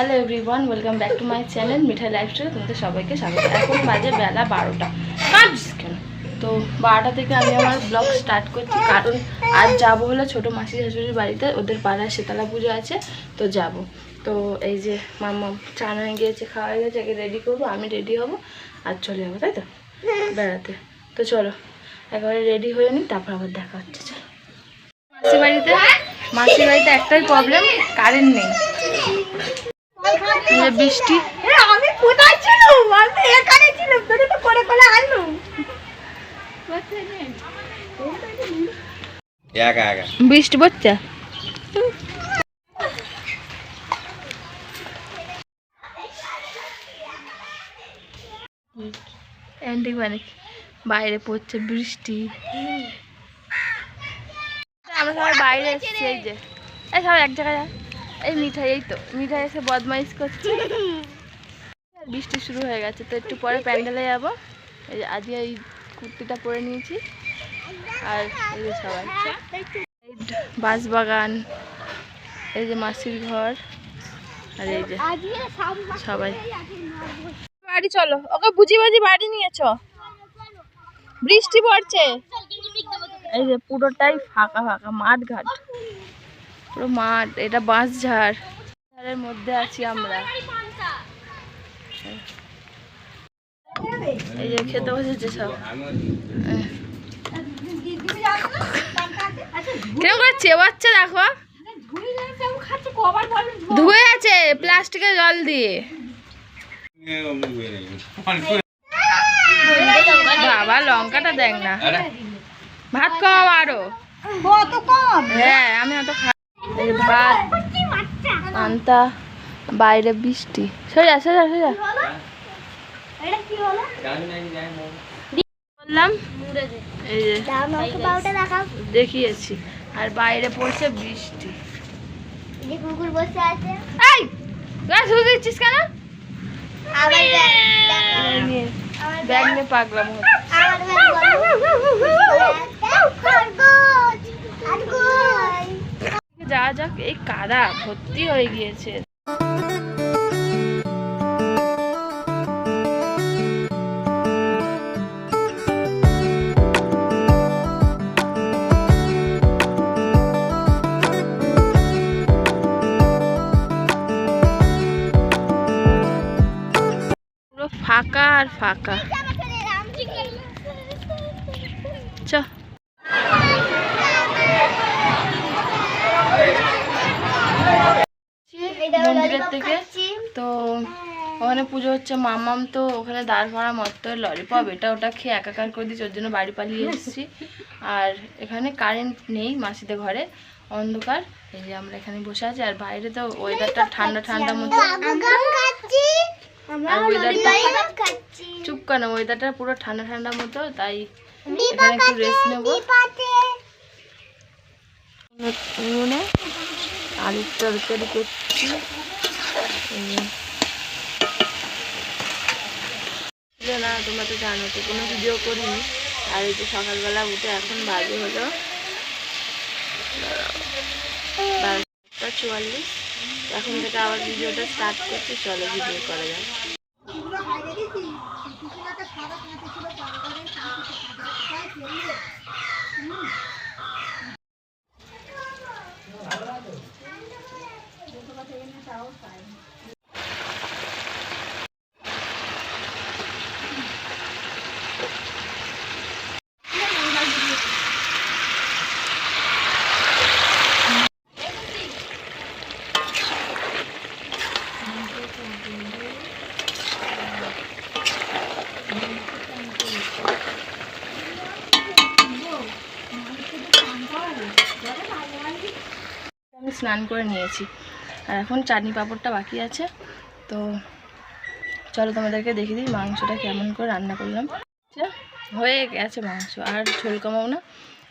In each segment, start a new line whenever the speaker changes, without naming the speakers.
Hello everyone welcome back to my channel Mithai life লাইফস্টাইলে তোমাদের সবাইকে স্বাগত। এখন বাজে বেলা বারোটা। কেন? তো বারোটা থেকে আমি আমার ব্লগ স্টার্ট করছি। কারণ আজ যাব হলো ছোটো মাসি শাশুড়ির বাড়িতে, ওদের পাড়ায় শীতলা পুজো আছে, তো যাব। তো এই যে মামা চান হয়ে গিয়েছে, খাওয়া হয়ে গেছে রেডি করব, আমি রেডি হব, আর চলে যাব, তাই তো? বেড়াতে। তো চলো, একেবারে রেডি হয়ে নিই, তারপর আবার দেখা হচ্ছে, চলো। মাসির বাড়িতে মাসির বাড়িতে একটাই প্রবলেম কারেন্ট নেই। বৃষ্টি?
আমি কোথায় ছিলাম? আমি এখানে ছিলাম তোকে তো করে করে আনলুম।
একা একা।
বৃষ্টি পড়ছে? অ্যান্টিক মানে বাইরে পড়ছে বৃষ্টি। আমরা সবাই বাইরে এসেছি এই যে। এই সবাই এক জায়গায় যা। এই মিঠাই, এই তো, মিঠাই এসে বদমাইশ করছে। বৃষ্টি শুরু হয়ে গেছে, তো একটু পরে প্যান্ডেলে যাব। এই যে আজকে এই কুর্তিটা পরে নিয়েছি। আর এই যে সবাই। এই বাঁশ বাগান এই যে মাসির ঘর, আর এই যে সবাই। বাড়ি চলো, ওকে বুঝি বাজি বাড়ি নিয়েছ? বৃষ্টি পড়ছে। এই যে পুরোটাই ফাঁকা ফাঁকা মাঠ ঘাট পুরো মাঠ এটা বাঁশ ঝাড়ের মধ্যে আছি আমরা। এই যে খেতে বসেছে সব। কেমন করে চেবাচ্ছে দেখো। ধুয়ে আছে প্লাস্টিকের জল দিয়ে। বাবা লঙ্কাটা দেখ না। ভাত খাওয়া
আরও। কম?
হ্যাঁ আমি অত ভাত আনতা বাইরে বৃষ্টি। সোজা সোজা সোজা। বললাম দেখিয়েছি আর বাইরে পড়ছে বৃষ্টি। দিচ্ছিস কেন? ব্যাগ নিয়ে পাগলাম হচ্ছে যা যাক এই কাদা ভর্তি হয়ে গিয়েছে। পুরো ফাঁকা আর ফাঁকা। চ। মন্দিরের থেকে তো ওখানে পুজো হচ্ছে মামাম তো ওখানে দাঁড় ভাড়া মত্ত ললিপপ এটা ওটা খেয়ে একাকার করে দিচ্ছে ওর জন্য বাড়ি পালিয়ে এসেছি। আর এখানে কারেন্ট নেই মাসিদের ঘরে অন্ধকার এই যে আমরা এখানে বসে আছি আর বাইরে তো ওয়েদারটা ঠান্ডা ঠান্ডা মতো চুপ কেন ওয়েদারটা পুরো ঠান্ডা ঠান্ডা মতো তাই এখানে একটু রেস্ট নেব। আলুর তরকারি করছি। না, তোমরা তো জানো তো, কোনো ভিডিও করিনি। আর এই যে সকালবেলা উঠে এখন বাজে হলো। বারোটা চুয়াল্লিশ। এখন থেকে আবার ভিডিওটা স্টার্ট করছি, চলো ভিডিও করা যাক। আমি স্নান করে নিয়েছি। আর এখন চাটনি পাঁপড়টা বাকি আছে। তো চলো তোমাদেরকে দেখিয়ে দিই মাংসটা কেমন করে রান্না করলাম। আচ্ছা, হয়ে গেছে মাংস। আর ঝোল কমাও না।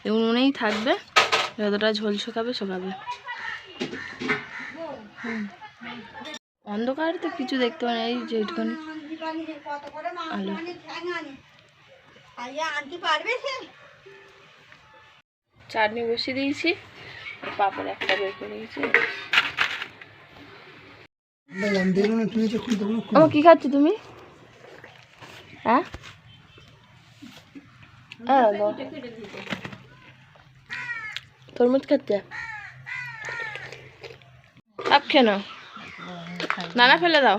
উনুনেই থাকবে। যতটা ঝোল শুকাবে শুকাবে। অন্ধকার তো কিছু দেখতে না। এই যে আলু।
আনতে পারবে সে?
চাটনি বসিয়ে দিয়েছি। পাঁপড় একটা বের করে দিয়েছি কি খাচ্ছ তুমি? হ্যাঁ? হ্যাঁ। তরমুজ খাচ্ছে? আপ কেন নানা, ফেলে দাও।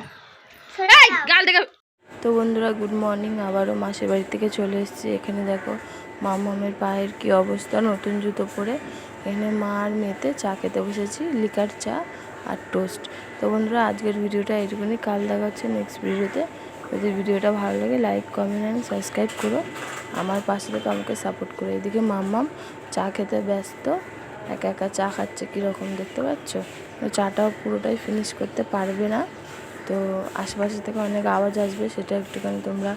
গাল দেখে তো বন্ধুরা গুড মর্নিং আবারও মাসির বাড়ি থেকে চলে এসেছি। এখানে দেখো মামামের পায়ের কি অবস্থা? নতুন জুতো পরে এখানে মা আর মেয়েতে চা খেতে বসেছি, লিকার চা আর টোস্ট। তো বন্ধুরা, আজকের ভিডিওটা এইটুকুনি। কাল দেখা হচ্ছে নেক্সট ভিডিওতে। যদি ভিডিওটা ভালো লাগে লাইক কমেন্ট অ্যান্ড সাবস্ক্রাইব করো। আমার পাশে থেকে আমাকে সাপোর্ট করো। এদিকে মাম্মাম চা খেতে ব্যস্ত। একা একা চা খাচ্ছে কীরকম দেখতে পাচ্ছ? চাটাও পুরোটাই ফিনিশ করতে পারবে না। তো আশেপাশে থেকে অনেক আওয়াজ আসবে, সেটা একটুখানি তোমরা